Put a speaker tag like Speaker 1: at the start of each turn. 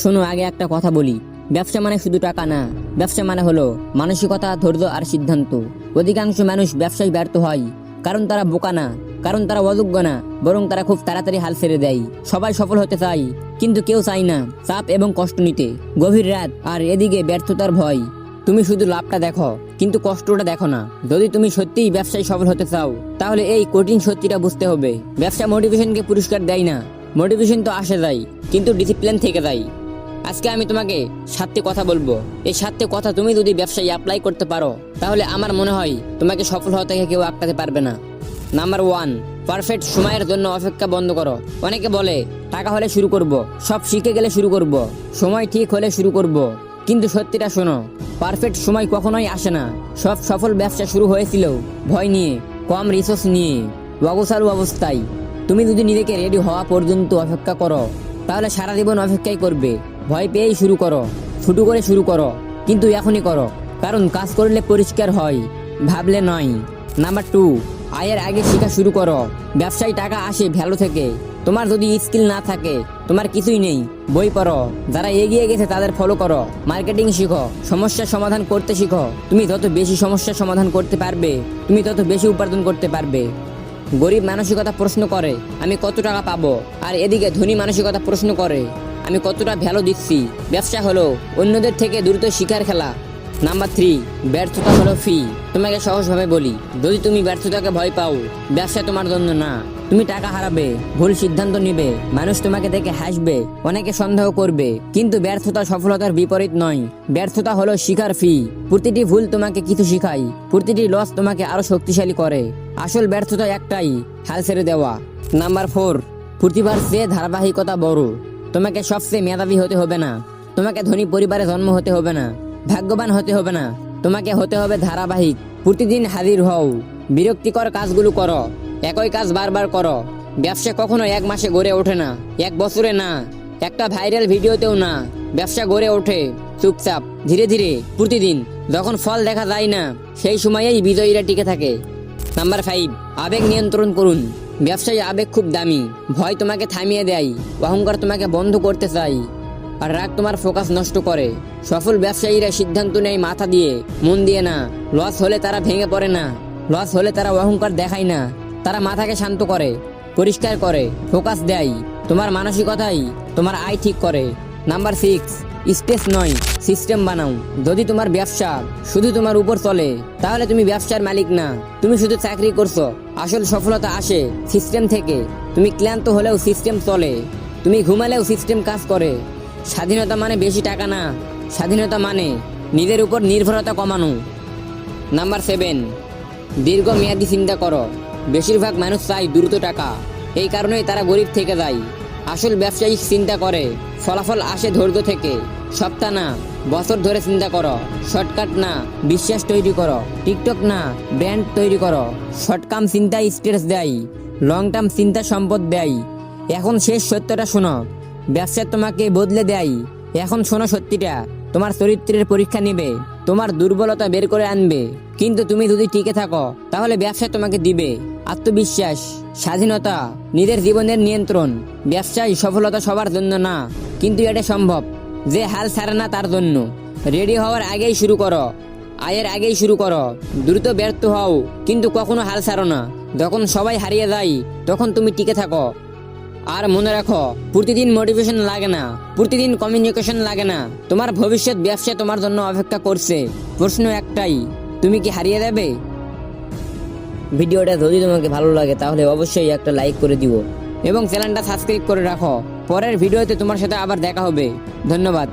Speaker 1: শোনো, আগে একটা কথা বলি। ব্যবসা মানে শুধু টাকা না। ব্যবসা মানে হলো মানসিকতা, ধৈর্য আর সিদ্ধান্ত। অধিকাংশ মানুষ ব্যবসায় ব্যর্থ হয় কারণ তারা বোকা না, কারণ তারা অযোগ্য না, বরং তারা খুব তাড়াতাড়ি হাল ছেড়ে দেয়। সবাই সফল হতে চায়, কিন্তু কেউ চায় না চাপ এবং কষ্ট নিতে। গভীর রাত আর এদিকে ব্যর্থতার ভয়। তুমি শুধু লাভটা দেখো, কিন্তু কষ্টটা দেখো না। যদি তুমি সত্যিই ব্যবসায় সফল হতে চাও, তাহলে এই কঠিন সত্যিটা বুঝতে হবে। ব্যবসা মোটিভেশনকে পুরস্কার দেয় না। মোটিভেশন তো আসে যায়, কিন্তু ডিসিপ্লিন থেকে যায়। আজকে আমি তোমাকে সাতটি কথা বলব। এই সাতটি কথা তুমি যদি ব্যবসায় অ্যাপ্লাই করতে পারো, তাহলে আমার মনে হয় তোমাকে সফল হওয়া থেকে কেউ আটকাতে পারবে না। নাম্বার ওয়ান পারফেক্ট সময়ের জন্য অপেক্ষা বন্ধ করো। অনেকে বলে, টাকা হলে শুরু করব, সব শিখে গেলে শুরু করব, সময় ঠিক হলে শুরু করব। কিন্তু সত্যিটা শোনো পারফেক্ট সময় কখনোই আসে না। সব সফল ব্যবসা শুরু হয়েছিল ভয় নিয়ে, কম রিসোর্স নিয়ে, অগোছালু অবস্থায়। তুমি যদি নিজেকে রেডি হওয়া পর্যন্ত অপেক্ষা করো, তাহলে সারা জীবন অপেক্ষাই করবে। ভয় পেয়েই শুরু করো শুরু করে শুরু করো, কিন্তু এখনই করো, কারণ কাজ করলে পরিষ্কার হয়। ভাবলে নয়। নাম্বার টু, আয়ের আগে শেখা শুরু করো। ব্যবসায় টাকা আসে ভ্যালু থেকে। তোমার যদি স্কিল না থাকে, তোমার কিছুই নেই। বই পড়ো। যারা এগিয়ে গেছে তাদের ফলো করো। মার্কেটিং শিখো। সমস্যার সমাধান করতে শিখো। তুমি যত বেশি সমস্যার সমাধান করতে পারবে, তুমি তত বেশি উপার্জন করতে পারবে। গরিব মানসিকতা প্রশ্ন করে, আমি কত টাকা পাবো? আর এদিকে ধনী মানসিকতা প্রশ্ন করে। আমি কতটা ভ্যালু দিচ্ছি? ব্যবসা হলো অন্যদের থেকে দ্রুত শিকার খেলা। নাম্বার থ্রি ব্যর্থতা হলো ফি তোমাকে সহজভাবে বলি, যদি তুমি ব্যর্থতাকে ভয় পাও, ব্যবসা তোমার জন্য না। তুমি টাকা হারাবে, ভুল সিদ্ধান্ত নিবে, মানুষ তোমাকে দেখে হাসবে, অনেকে সন্দেহ করবে। কিন্তু ব্যর্থতা সফলতার বিপরীত নয়। ব্যর্থতা হলো শিকার ফি প্রতিটি ভুল তোমাকে কিছু শিখায়, প্রতিটি লস তোমাকে আরও শক্তিশালী করে। আসল ব্যর্থতা একটাই, হাল ছেড়ে দেওয়া। নাম্বার ফোর প্রতিবার চেয়ে ধারাবাহিকতা বড়। তোমাকে সবচেয়ে মেধাবী হতে হবে না। তোমাকে ধনী পরিবারে জন্ম হতে হবে না। ভাগ্যবান হতে হবে না। তোমাকে হতে হবে ধারাবাহিক। প্রতিদিন হাজির হও। বিরক্তিকর কাজগুলো করো। একই কাজ বারবার করো। ব্যবসা কখনো এক মাসে গড়ে ওঠে না। এক বছরে না। একটা ভাইরাল ভিডিওতেও না। ব্যবসা গড়ে ওঠে। চুপচাপ, ধীরে ধীরে, প্রতিদিন। যখন ফল দেখা যায় না, সেই সময়েই বিজয়ীরা টিকে থাকে। নাম্বার ফাইভ আবেগ নিয়ন্ত্রণ করুন। ব্যবসায়ী আবেগ খুব দামি। ভয় তোমাকে থামিয়ে দেয়। অহংকার তোমাকে বন্ধ করতে চাই আর রাগ তোমার ফোকাস নষ্ট করে। সফল ব্যবসায়ীরা সিদ্ধান্ত নেয় মাথা দিয়ে, মন দিয়ে না। লস হলে তারা ভেঙে পড়ে না। লস হলে তারা অহংকার দেখায় না। তারা মাথাকে শান্ত করে, পরিষ্কার করে, ফোকাস দেয়। তোমার মানসিকতাই তোমার আয় ঠিক করে। নাম্বার সিক্স স্পেস নয়, সিস্টেম বানাও। যদি তোমার ব্যবসা শুধু তোমার উপর চলে, তাহলে তুমি ব্যবসার মালিক না। তুমি শুধু চাকরি করছ। আসল সফলতা আসে সিস্টেম থেকে। তুমি ক্লান্ত হলেও সিস্টেম চলে। তুমি ঘুমালেও সিস্টেম কাজ করে। স্বাধীনতা মানে বেশি টাকা না। স্বাধীনতা মানে নিজের উপর নির্ভরতা কমানো। নাম্বার সেভেন, দীর্ঘমেয়াদী চিন্তা করো। বেশিরভাগ মানুষ চায় দ্রুত টাকা। এই কারণেই তারা গরিব থেকে যায়। আসল ব্যবসায়িক চিন্তা করে, ফলাফল আসে ধৈর্য থেকে। সপ্তাহ না, বছর ধরে চিন্তা করো। শর্টকাট না, বিশ্বাস তৈরি করো। টিকটক না, ব্র্যান্ড তৈরি করো। শর্টকাম চিন্তায় স্ট্রেস দেয় লং টার্ম চিন্তা সম্পদ দেয়। এখন শেষ সত্যটা শোনো, ব্যবসা তোমাকে বদলে দেয়। এখন শোনো সত্যিটা, তোমার চরিত্রের পরীক্ষা নেবে, তোমার দুর্বলতা বের করে আনবে। কিন্তু তুমি যদি টিকে থাকো, তাহলে ব্যবসা তোমাকে দিবে। আত্মবিশ্বাস, স্বাধীনতা, নিজের জীবনের নিয়ন্ত্রণ। ব্যবসায় সফলতা সবার জন্য না, কিন্তু এটা সম্ভব। যে হাল ছাড়ে না তার জন্য। রেডি হওয়ার আগেই শুরু করো। আয়ের আগেই শুরু করো। দ্রুত ব্যর্থ হও, কিন্তু কখনো হাল ছাড়ো না। যখন সবাই হারিয়ে যায়, তখন তুমি টিকে থাকো। আর মনে রাখো, প্রতিদিন মোটিভেশন লাগে না, প্রতিদিন কমিউনিকেশন লাগে না। তোমার ভবিষ্যৎ ব্যবসা তোমার জন্য অপেক্ষা করছে। প্রশ্ন একটাই, তুমি কি হারিয়ে দেবে ভিডিওটা যদি তোমাকে ভালো লাগে, তাহলে অবশ্যই একটা লাইক করে দিও। এবং চ্যানেলটা সাবস্ক্রাইব করে রাখো। পরের ভিডিওতে তোমার সাথে আবার দেখা হবে। ধন্যবাদ।